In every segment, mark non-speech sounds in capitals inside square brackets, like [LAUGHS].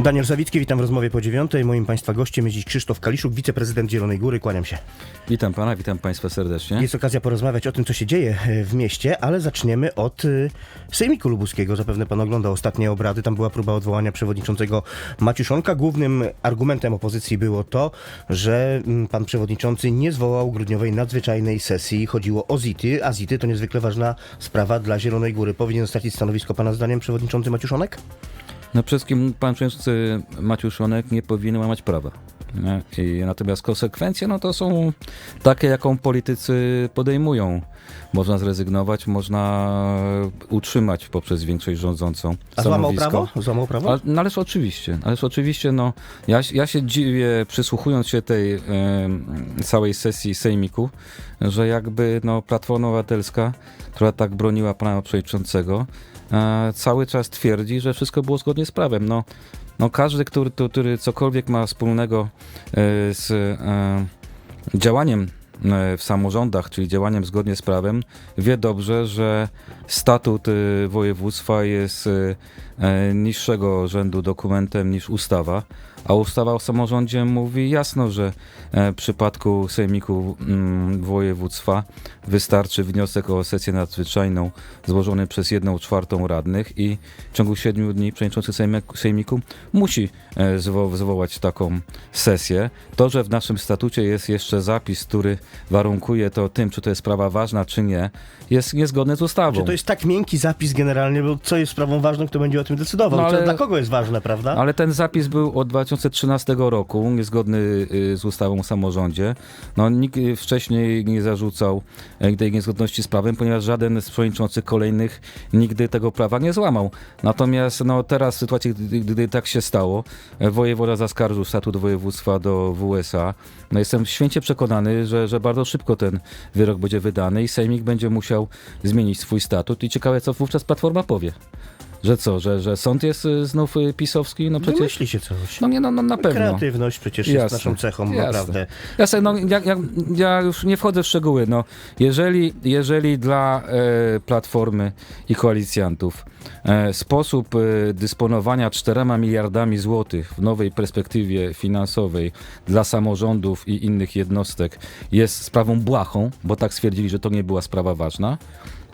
Daniel Zawicki, witam w rozmowie po dziewiątej. Moim Państwa gościem jest dziś Krzysztof Kaliszuk, wiceprezydent Zielonej Góry. Kłaniam się. Witam pana, witam państwa serdecznie. Jest okazja porozmawiać o tym, co się dzieje e, w mieście, ale zaczniemy od e, Sejmiku Lubuskiego. Zapewne Pan oglądał ostatnie obrady. Tam była próba odwołania przewodniczącego Maciuszonka. Głównym argumentem opozycji było to, że mm, pan przewodniczący nie zwołał grudniowej nadzwyczajnej sesji. Chodziło o ZIT-y, a ZIT-y to niezwykle ważna sprawa dla Zielonej Góry. Powinien stracić stanowisko Pana zdaniem przewodniczący Maciuszonek? No przede wszystkim pan przewodniczący Maciuszonek nie powinien łamać prawa. I natomiast konsekwencje no to są takie, jaką politycy podejmują. Można zrezygnować, można utrzymać poprzez większość rządzącą. A złamał prawo? Złamał prawo? Ale, no ależ oczywiście, ależ oczywiście, no ja, ja się dziwię, przysłuchując się tej e, całej sesji sejmiku, że jakby no Platforma Obywatelska, która tak broniła pana przewodniczącego, e, cały czas twierdzi, że wszystko było zgodnie z prawem. No, no każdy, który, który cokolwiek ma wspólnego e, z e, działaniem e, w samorządach, czyli działaniem zgodnie z prawem, wie dobrze, że statut województwa jest niższego rzędu dokumentem niż ustawa, a ustawa o samorządzie mówi jasno, że e, w przypadku sejmiku mm, województwa wystarczy wniosek o sesję nadzwyczajną złożony przez jedną czwartą radnych i w ciągu siedmiu dni przewodniczący sejmiku, musi e, zwo, zwołać taką sesję. To, że w naszym statucie jest jeszcze zapis, który warunkuje to tym, czy to jest sprawa ważna, czy nie, jest niezgodny z ustawą. Czy to jest tak miękki zapis generalnie, bo co jest sprawą ważną, kto będzie o tym decydował? No, ale- dla kogo jest ważne, prawda? Ale ten zapis był od 2013 roku, niezgodny y, z ustawą o samorządzie. No, nikt y, wcześniej nie zarzucał y, tej niezgodności z prawem, ponieważ żaden z przewodniczących kolejnych nigdy tego prawa nie złamał. Natomiast no, teraz w sytuacji, gdy, gdy tak się stało, wojewoda zaskarżył statut województwa do WSA. No, jestem święcie przekonany, że, że bardzo szybko ten wyrok będzie wydany i Sejmik będzie musiał zmienić swój statut i ciekawe, co wówczas Platforma powie. Że co, że, że sąd jest y, znów y, pisowski? No przecież... Wymyśli się coś. No nie, no, no na pewno. Kreatywność przecież jest Jasne, naszą cechą, jasne. naprawdę. Jasne, no ja, ja, ja już nie wchodzę w szczegóły. No, jeżeli, jeżeli dla e, Platformy i koalicjantów e, sposób e, dysponowania 4 miliardami złotych w nowej perspektywie finansowej dla samorządów i innych jednostek jest sprawą błahą, bo tak stwierdzili, że to nie była sprawa ważna,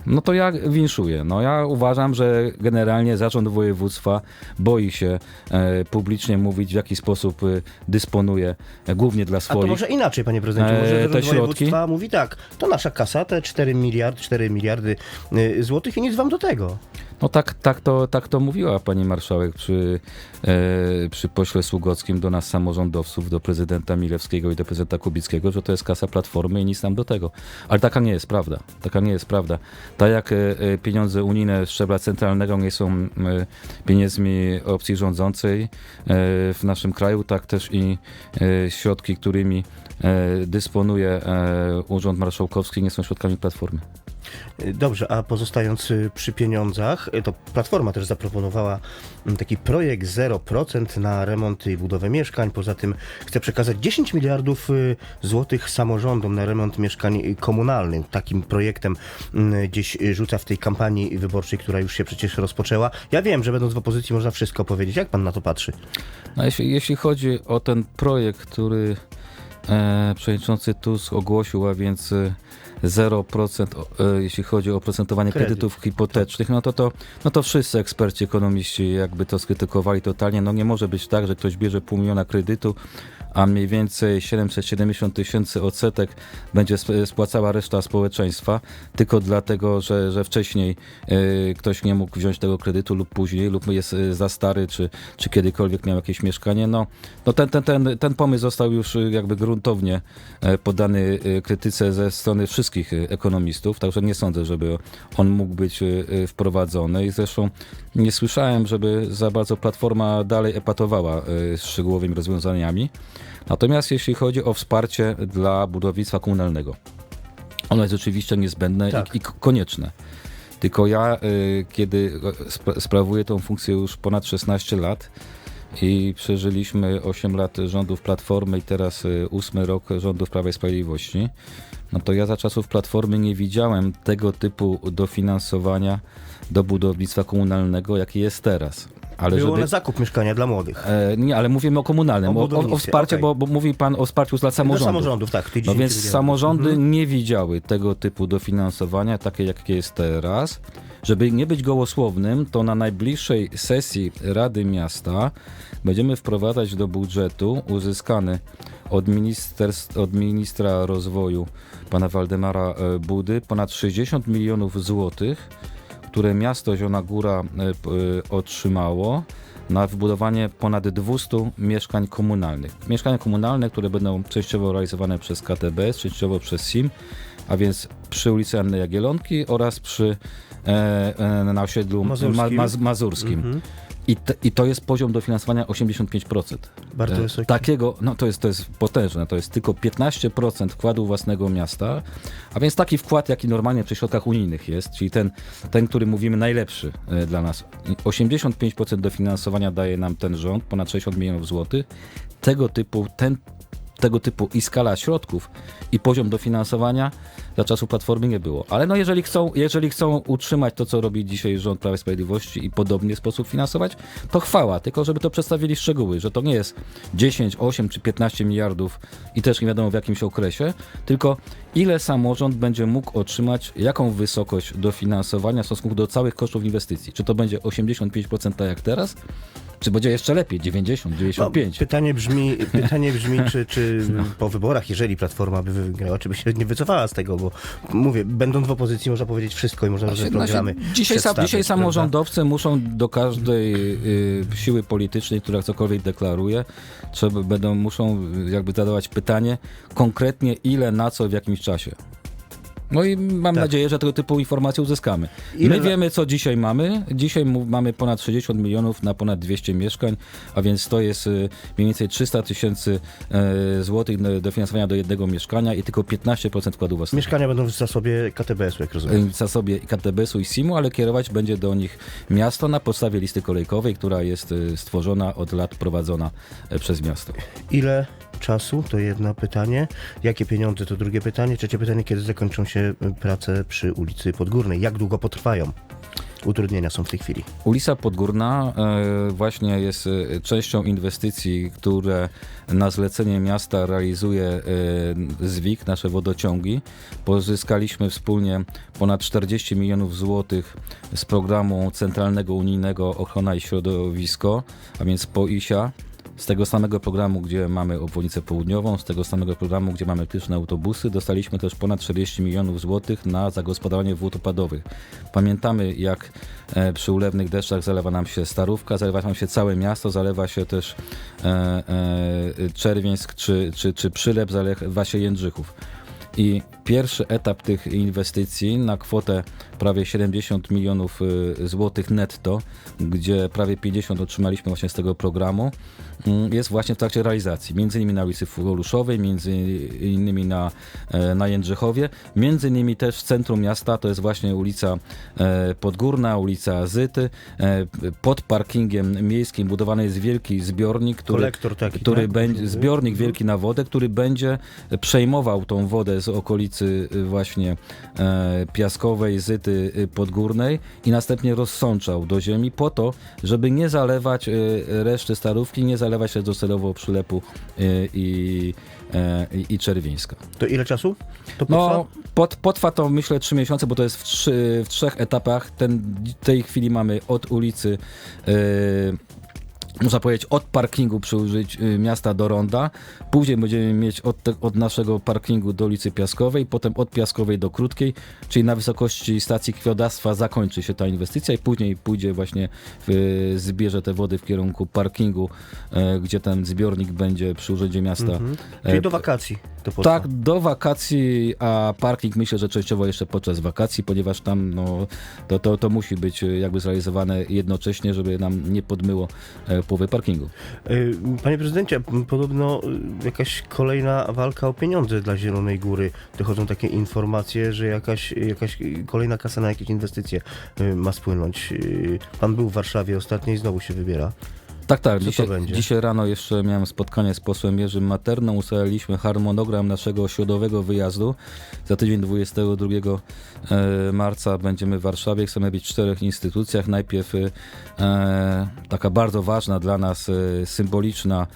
no to ja winszuję. No ja uważam, że generalnie zarząd województwa boi się e, publicznie mówić, w jaki sposób e, dysponuje e, głównie dla A to swoich. może inaczej, panie prezydencie. Może E, zarząd te środki? województwa mówi tak, to nasza kasa, te 4 miliardy, 4 miliardy y, złotych i nic wam do tego. No tak, tak, to, tak to mówiła pani marszałek przy, e, przy pośle Sługockim do nas samorządowców, do prezydenta Milewskiego i do prezydenta Kubickiego, że to jest kasa Platformy i nic nam do tego. Ale taka nie jest prawda. Taka nie jest prawda. Tak jak e, e, pieniądze unijne szczebla centralnego nie są e, pieniędzmi opcji rządzącej e, w naszym kraju, tak też i e, środki, którymi dysponuje Urząd Marszałkowski nie są środkami Platformy. Y, Dobrze, a pozostając y, przy pieniądzach, y, to Platforma też zaproponowała mm, taki projekt 0% na remont i budowę mieszkań. Poza tym chce przekazać 10 miliardów złotych samorządom na remont mieszkań komunalnych. Takim projektem mm, gdzieś rzuca w tej kampanii wyborczej, która już się przecież rozpoczęła. Ja wiem, że będąc w opozycji można wszystko powiedzieć. Jak pan na to patrzy? No, jeśli, jeśli chodzi o ten projekt, który przewodniczący Tusk ogłosił, a więc e, 0% o, e, jeśli chodzi o oprocentowanie Kredyt. kredytów hipotecznych, no to, to, no to wszyscy eksperci, ekonomiści jakby to skrytykowali totalnie. No nie może być tak, że ktoś bierze pół miliona kredytu, a mniej więcej 770 tysięcy odsetek będzie sp- spłacała reszta społeczeństwa, tylko dlatego, że, że wcześniej e, ktoś nie mógł wziąć tego kredytu lub później, lub jest e, za stary, czy, czy kiedykolwiek miał jakieś mieszkanie. No, no ten, ten, ten, ten pomysł został już e, jakby gruntownie e, poddany e, krytyce ze strony wszystkich e, ekonomistów, także nie sądzę, żeby on mógł być wprowadzony i zresztą nie słyszałem, żeby za bardzo Platforma dalej epatowała szczegółowymi rozwiązaniami. Natomiast jeśli chodzi o wsparcie dla budownictwa komunalnego, ono jest oczywiście niezbędne Tak. i, i konieczne. Tylko ja, kiedy sp- sprawuję tą funkcję już ponad 16 lat, i przeżyliśmy 8 lat rządów Platformy i teraz y, ósmy rok rządów Prawa i Sprawiedliwości, no to ja za czasów Platformy nie widziałem tego typu dofinansowania do budownictwa komunalnego, jakie jest teraz. Ale Było żeby... na zakup mieszkania dla młodych. E, nie, ale mówimy o komunalnym, O o, o, wsparciu, okej. bo, bo mówi pan o wsparciu dla Dla samorządów. samorządów, tak. No 10 więc milionów. samorządy Mhm. nie widziały tego typu dofinansowania, takie jakie jest teraz. Żeby nie być gołosłownym, to na najbliższej sesji Rady Miasta będziemy wprowadzać do budżetu uzyskany od, od ministra rozwoju pana Waldemara e, Budy ponad 60 milionów złotych, które miasto Zielona Góra e, e, otrzymało na wybudowanie ponad 200 mieszkań komunalnych. Mieszkania komunalne, które będą częściowo realizowane przez KTBS, częściowo przez SIM, a więc przy ulicy Anny Jagielonki oraz przy e, e, na osiedlu Mazurskim. Ma, Maz, Mazurskim. Mhm. I, te, I to jest poziom dofinansowania 85%. Bardzo E, wysoki. Takiego, no to jest, to jest potężne, to jest tylko 15% wkładu własnego miasta, a więc taki wkład, jaki normalnie przy środkach unijnych jest, czyli ten, ten który mówimy najlepszy e, dla nas. I 85% dofinansowania daje nam ten rząd, ponad 60 milionów złotych. Tego typu, ten, tego typu i skala środków i poziom dofinansowania za czasów Platformy nie było. Ale no jeżeli chcą, jeżeli chcą utrzymać to, co robi dzisiaj rząd Prawa i Sprawiedliwości i podobnie sposób finansować, to chwała, tylko żeby to przedstawili szczegóły, że to nie jest 10, 8 czy 15 miliardów i też nie wiadomo w jakimś okresie, tylko ile samorząd będzie mógł otrzymać, jaką wysokość dofinansowania w stosunku do całych kosztów inwestycji. Czy to będzie 85% tak jak teraz, czy będzie jeszcze lepiej, 90, No, 95? pytanie brzmi, pytanie brzmi czy, czy po wyborach, jeżeli Platforma by wygrała, czy by się nie wycofała z tego, bo mówię, będąc w opozycji można powiedzieć wszystko i można różne Znaczy, programy znaczy, dzisiaj, sam, dzisiaj prawda? samorządowcy muszą do każdej y, siły politycznej, która cokolwiek deklaruje, trzeba, będą, muszą jakby zadawać pytanie konkretnie ile, na co, w jakimś czasie. No i mam Tak. nadzieję, że tego typu informacje uzyskamy. Ile My wiemy, co dzisiaj mamy. Dzisiaj mamy ponad 60 milionów na ponad 200 mieszkań, a więc to jest y, mniej więcej 300 tysięcy e, złotych na- dofinansowania do jednego mieszkania i tylko 15% wkładu własnego Mieszkania będą w zasobie KTBS-u, jak rozumiem. w zasobie KTBS-u i SIM-u, ale kierować będzie do nich miasto na podstawie listy kolejkowej, która jest y, stworzona od lat prowadzona e, przez miasto. Ile czasu? To jedno pytanie. Jakie pieniądze? To drugie pytanie. Trzecie pytanie, kiedy zakończą się y, prace przy ulicy Podgórnej? Jak długo potrwają? Utrudnienia są w tej chwili. Ulica Podgórna e, właśnie jest e, częścią inwestycji, które na zlecenie miasta realizuje ZWIK, nasze wodociągi. Pozyskaliśmy wspólnie ponad 40 milionów złotych z programu Centralnego Unijnego Ochrona i Środowisko, a więc POISia. Z tego samego programu, gdzie mamy obwodnicę południową, z tego samego programu, gdzie mamy elastyczne autobusy, dostaliśmy też ponad 40 milionów złotych na zagospodarowanie wód opadowych. Pamiętamy, jak e, przy ulewnych deszczach zalewa nam się Starówka, zalewa nam się całe miasto, zalewa się też e, e, Czerwieńsk czy, czy, czy Przylep, zalewa się Jędrzychów. I pierwszy etap tych inwestycji na kwotę prawie 70 milionów y, złotych netto, gdzie prawie 50 otrzymaliśmy właśnie z tego programu, mm, jest właśnie w trakcie realizacji. Między innymi na ulicy Fugoluszowej, między innymi na, e, na Jędrzychowie, między innymi też w centrum miasta, to jest właśnie ulica e, Podgórna, ulica Zyty. E, Pod parkingiem miejskim budowany jest wielki zbiornik, który Kolektor taki, który tak? będzie, zbiornik wielki na wodę, który będzie przejmował tą wodę z okolicy y, właśnie e, piaskowej, zyty y, podgórnej i następnie rozsączał do ziemi po to, żeby nie zalewać y, reszty starówki, nie zalewać się docelowo przylepu i, e, i, i czerwińska. To ile czasu? To potrwa? No, pot, potrwa to myślę trzy miesiące, bo to jest w, trzy, w trzech etapach. Ten, w tej chwili mamy od ulicy. Yy, można powiedzieć, od parkingu przy użyć y, miasta do ronda. Później będziemy mieć od, te, od naszego parkingu do ulicy Piaskowej, potem od Piaskowej do Krótkiej, czyli na wysokości stacji krwiodawstwa zakończy się ta inwestycja i później pójdzie właśnie, w, zbierze te wody w kierunku parkingu, e, gdzie ten zbiornik będzie przy urzędzie miasta. Mhm. Czyli e, do wakacji to potrwa. tak, do wakacji, a parking myślę, że częściowo jeszcze podczas wakacji, ponieważ tam no, to, to, to musi być e, jakby zrealizowane jednocześnie, żeby nam nie podmyło e, połowy parkingu. Y, Panie prezydencie, podobno jakaś kolejna walka o pieniądze dla Zielonej Góry. Dochodzą takie informacje, że jakaś, jakaś kolejna kasa na jakieś inwestycje ma spłynąć. Pan był w Warszawie ostatnio i znowu się wybiera. Tak, tak. Co to Dzisiaj, będzie? dzisiaj rano jeszcze miałem spotkanie z posłem Jerzym Materną. Ustaliliśmy harmonogram naszego środowego wyjazdu. Za tydzień 22 e, marca będziemy w Warszawie. Chcemy być w czterech instytucjach. Najpierw e, taka bardzo ważna dla nas, e, symboliczna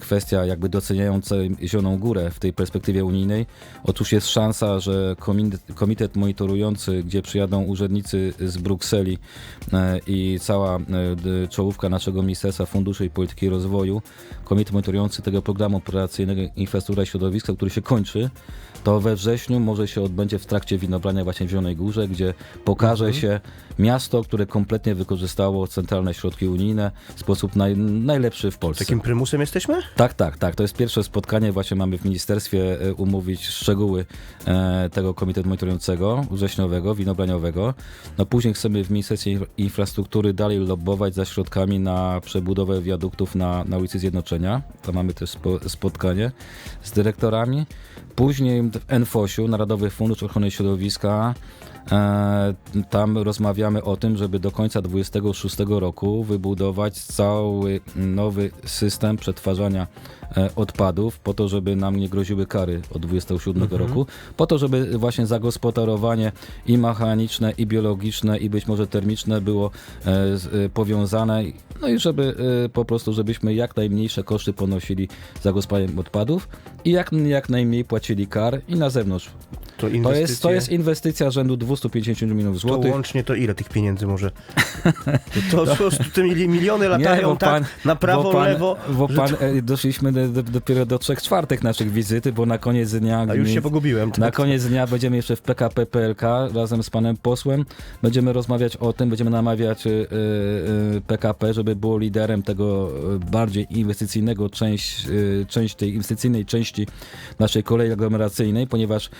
kwestia jakby doceniająca Zieloną Górę w tej perspektywie unijnej. Otóż jest szansa, że komitet, monitorujący, gdzie przyjadą urzędnicy z Brukseli i cała czołówka naszego Ministerstwa Funduszy i Polityki Rozwoju, komitet monitorujący tego programu operacyjnego Infrastruktura Środowiska, który się kończy, to we wrześniu może się odbędzie w trakcie winobrania właśnie w Zielonej Górze, gdzie pokaże się miasto, które kompletnie wykorzystało centralne środki unijne w sposób naj, najlepszy w Polsce. Takim prymusem jesteśmy? Tak, tak, tak. To jest pierwsze spotkanie. Właśnie mamy w ministerstwie e, umówić szczegóły e, tego komitetu monitorującego, wrześniowego, winobraniowego. No później chcemy w Ministerstwie Infra- Infrastruktury dalej lobbować za środkami na przebudowę wiaduktów na, na ulicy Zjednoczenia. To mamy też spo, spotkanie z dyrektorami. Później w NFOŚ-u, Narodowy Fundusz Ochrony Środowiska, E, tam rozmawiamy o tym, żeby do końca 26 roku wybudować cały nowy system przetwarzania e, odpadów, po to, żeby nam nie groziły kary od 27 roku, po to, żeby właśnie zagospodarowanie i mechaniczne, i biologiczne, i być może termiczne było e, powiązane, no i żeby e, po prostu, żebyśmy jak najmniejsze koszty ponosili za gospodarowanie odpadów i jak, jak najmniej płacili kar i na zewnątrz To, to jest, to jest inwestycja rzędu 250 milionów to złotych. łącznie to ile tych pieniędzy może? [LAUGHS] To, to, to, te mili- miliony latają bo tak pan- na prawo, pan, lewo. Bo pan, to- e, doszliśmy do, do, dopiero do trzech czwartych naszych wizyty, bo na koniec dnia... A już się pogubiłem. Na koniec dnia będziemy jeszcze w PKP PLK razem z panem posłem. Będziemy rozmawiać o tym, będziemy namawiać y, y, PKP, żeby było liderem tego bardziej inwestycyjnego część, y, część tej inwestycyjnej części naszej kolei aglomeracyjnej, ponieważ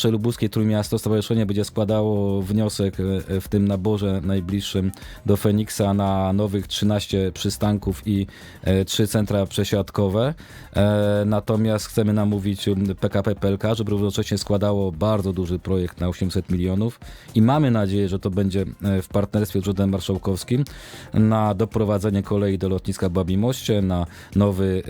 nasze lubuskie Trójmiasto Stowarzyszenie będzie składało wniosek y, w tym naborze najbliższym do Feniksa na nowych 13 przystanków i e, trzy centra przesiadkowe. E, Natomiast chcemy namówić PKP PLK, żeby równocześnie składało bardzo duży projekt na 800 milionów i mamy nadzieję, że to będzie e, w partnerstwie z Urzędem Marszałkowskim na doprowadzenie kolei do lotniska Babimoście, na nowy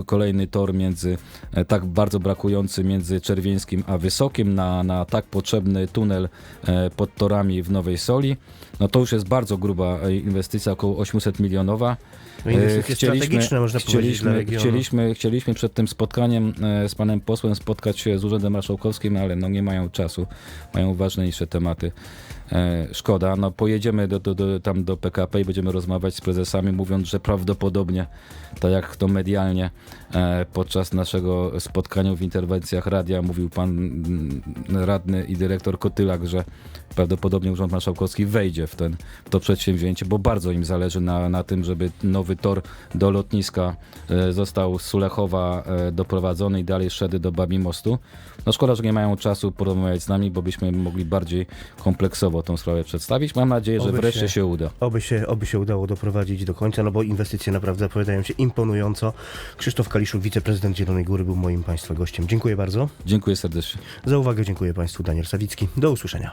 e, kolejny tor między, e, tak bardzo brakujący między Czerwieńskim a Wysokim, na, na tak potrzebny tunel e, pod torami w Nowej Soli. No to już jest bardzo gruba e, inwestycja, około 800 milionowa. No inwestycje E, chcieliśmy- strategiczne, można powiedzieć, chcieliśmy, regionu. chcieliśmy, chcieliśmy przed tym spotkaniem z panem posłem spotkać się z Urzędem Marszałkowskim, ale no nie mają czasu, mają ważniejsze tematy. E, szkoda, no pojedziemy do, do, do, tam do PKP i będziemy rozmawiać z prezesami, mówiąc, że prawdopodobnie, tak jak to medialnie e, podczas naszego spotkania w interwencjach radia mówił pan mm, radny i dyrektor Kotylak, że prawdopodobnie Urząd Marszałkowski wejdzie w, ten, to przedsięwzięcie, bo bardzo im zależy na, na tym, żeby nowy tor do lotniska e, został z Sulechowa e, doprowadzony i dalej szedł do Babi Mostu. No szkoda, że nie mają czasu porozmawiać z nami, bo byśmy mogli bardziej kompleksowo tą sprawę przedstawić. Mam nadzieję, że Oby wreszcie się- się uda. Oby się, oby się udało doprowadzić do końca, no bo inwestycje naprawdę zapowiadają się imponująco. Krzysztof Kaliszuk, wiceprezydent Zielonej Góry, był moim Państwa gościem. Dziękuję bardzo. Dziękuję serdecznie. Za uwagę dziękuję Państwu. Daniel Sawicki. Do usłyszenia.